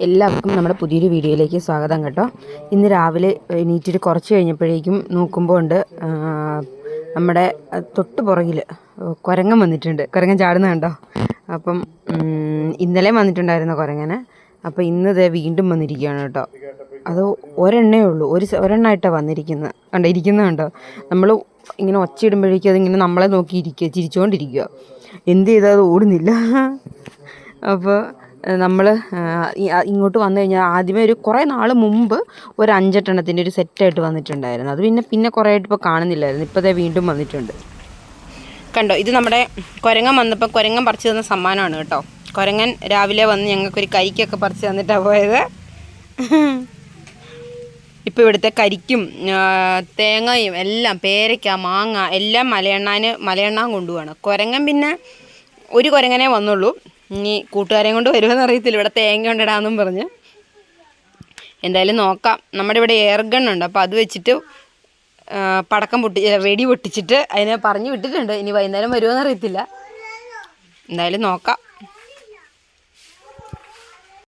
എല്ലാവർക്കും നമ്മുടെ പുതിയൊരു വീഡിയോയിലേക്ക് സ്വാഗതം കേട്ടോ. ഇന്ന് രാവിലെ എണീറ്റിട്ട് കുറച്ച് കഴിഞ്ഞപ്പോഴേക്കും നോക്കുമ്പോൾ ഉണ്ട് നമ്മുടെ തൊട്ട് പുറകിൽ കുരങ്ങൻ വന്നിട്ടുണ്ട്. കുരങ്ങൻ ചാടുന്ന കണ്ടോ? അപ്പം ഇന്നലെ വന്നിട്ടുണ്ടായിരുന്ന കുരങ്ങനെ. അപ്പോൾ ഇന്ന് ദേ വീണ്ടും വന്നിരിക്കുകയാണ് കേട്ടോ. അത് ഒരെണ്ണേ ഉള്ളൂ. ഒരു ഒരെണ്ണമായിട്ടാണ് വന്നിരിക്കുന്നത് കണ്ടോ? ഇരിക്കുന്നത് കണ്ടോ? നമ്മൾ ഇങ്ങനെ ഒച്ചയിടുമ്പോഴേക്കും അതിങ്ങനെ നമ്മളെ നോക്കി നോക്കിയിരിക്കുക ചിരിച്ചുകൊണ്ടിരിക്കുക എന്ത് ചെയ്താൽ അത് ഓടുന്നില്ല. അപ്പോൾ നമ്മൾ ഇങ്ങോട്ട് വന്നു കഴിഞ്ഞാൽ ആദ്യമേ ഒരു കുറേ നാൾ മുമ്പ് ഒരു അഞ്ചെട്ടെണ്ണത്തിന്റെ ഒരു സെറ്റായിട്ട് വന്നിട്ടുണ്ടായിരുന്നു. അത് പിന്നെ പിന്നെ കുറേ ആയിട്ട് ഇപ്പോൾ കാണുന്നില്ലായിരുന്നു. ഇപ്പോൾ അതേ വീണ്ടും വന്നിട്ടുണ്ട്. കണ്ടോ? ഇത് നമ്മുടെ കുരങ്ങൻ വന്നപ്പോൾ കുരങ്ങൻ പറിച്ചു തന്ന സമ്മാനമാണ് കേട്ടോ. കുരങ്ങൻ രാവിലെ വന്ന് ഞങ്ങൾക്കൊരു കരിക്കൊക്കെ പറിച്ചു തന്നിട്ടാണ് പോയത്. ഇപ്പോൾ ഇവിടുത്തെ കരിക്കും തേങ്ങയും എല്ലാം പേരയ്ക്ക മാങ്ങ എല്ലാം മലയെണ്ണാന് മലയെണ്ണാൻ കൊണ്ടുപോവാണ്. കുരങ്ങൻ പിന്നെ ഒരു കുരങ്ങനെ വന്നുള്ളൂ. ഇനി കൂട്ടുകാരെയും കൊണ്ട് വരുമെന്ന് അറിയത്തില്ല. ഇവിടെ തേങ്ങ കൊണ്ടിടാന്നും പറഞ്ഞ്. എന്തായാലും നോക്കാം. നമ്മുടെ ഇവിടെ എയർ ഗൺ ഉണ്ട്. അപ്പോൾ അത് വെച്ചിട്ട് പടക്കം പൊട്ടി വെടി പൊട്ടിച്ചിട്ട് അതിനെ പറഞ്ഞു വിട്ടിട്ടുണ്ട്. ഇനി വൈകുന്നേരം വരുമോ അറിയത്തില്ല. എന്തായാലും നോക്കാം.